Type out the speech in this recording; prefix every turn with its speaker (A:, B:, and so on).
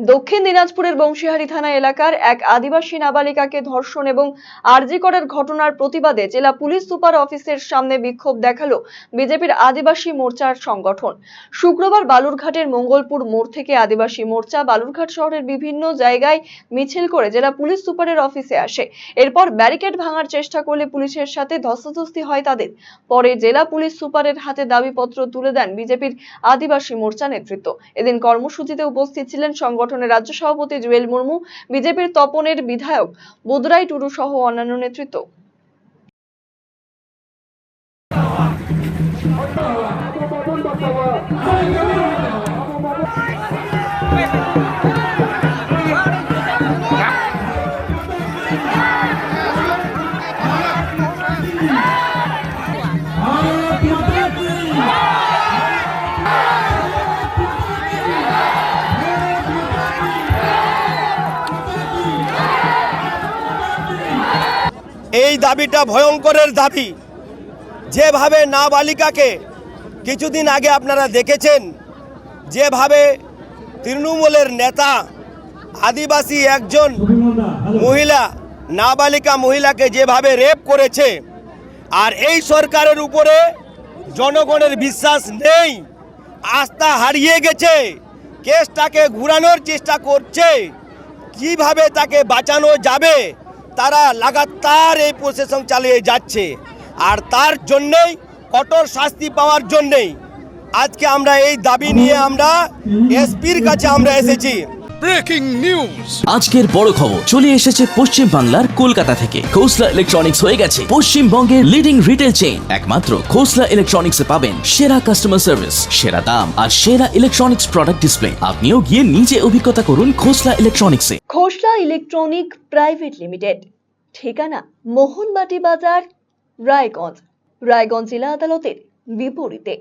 A: দক্ষিণ দিনাজপুরের বংশীহারি থানা এলাকার এক আদিবাসী নাবালিকাকে ধর্ষণ এবং আরজি করার ঘটনার প্রতিবাদে জেলা পুলিশ সুপার অফিসের সামনে বিক্ষোভ দেখাল বিজেপির আদিবাসী মোর্চার সংগঠন। শুক্রবার বালুরঘাটের মঙ্গলপুর মোড় থেকে আদিবাসী মোর্চা বালুরঘাট শহরের বিভিন্ন জায়গায় মিছিল করে জেলা পুলিশ সুপারের অফিসে আসে। এরপর ব্যারিকেড ভাঙার চেষ্টা করলে পুলিশের সাথে ধস্তাধস্তি হয় তাদের। পরে জেলা পুলিশ সুপারের হাতে দাবিপত্র তুলে দেন বিজেপির আদিবাসী মোর্চা নেতৃত্ব। এদিন কর্মসূচিতে উপস্থিত ছিলেন সংগঠনের রাজ্য সভাপতি জুয়েল মুর্মু বিজেপির তপনের বিধায়ক বুদরাই টুডু সহ অন্যান্য নেতৃত্ব।
B: এই দাবিটা ভয়ঙ্করের দাবি। যেভাবে নাবালিকাকে কিছুদিন আগে আপনারা দেখেছেন, যেভাবে তৃণমূলের নেতা, আদিবাসী একজন মহিলা, নাবালিকা মহিলাকে যেভাবে রেপ করেছে, আর এই সরকারের উপরে জনগণের বিশ্বাস নেই, আস্থা হারিয়ে গেছে, কেসটাকে ঘুরানোর চেষ্টা করছে, কীভাবে তাকে বাঁচানো যাবে তারা লাগাতার এই প্রসেসন চালিয়ে যাচ্ছে। আর তার জন্যই, কঠোর শাস্তি পাওয়ার জন্যই আজকে আমরা এই দাবি নিয়ে আমরা এসপির কাছে আমরা এসেছি।
C: ব্রেকিং নিউজ
D: আজকের বড় খবর চলে এসেছে পশ্চিম বাংলার কলকাতা থেকে। খোসলা ইলেকট্রনিক্স হয়ে গেছে পশ্চিমবঙ্গের লিডিং রিটেল চেইন একমাত্র খোসলা ইলেকট্রনিক্সে পাবেন সেরা কাস্টমার সার্ভিস সেরা দাম আর সেরা ইলেকট্রনিক্স প্রোডাক্ট ডিসপ্লে আপনিও গিয়ে নিজে অভিজ্ঞতা করুন খোসলা ইলেকট্রনিক্সে
A: খোসলা ইলেকট্রনিক প্রাইভেট লিমিটেড ঠিকানা মোহনবাটি বাজার রায়গঞ্জ। রায়গঞ্জ জেলা আদালতের বিপরীতে।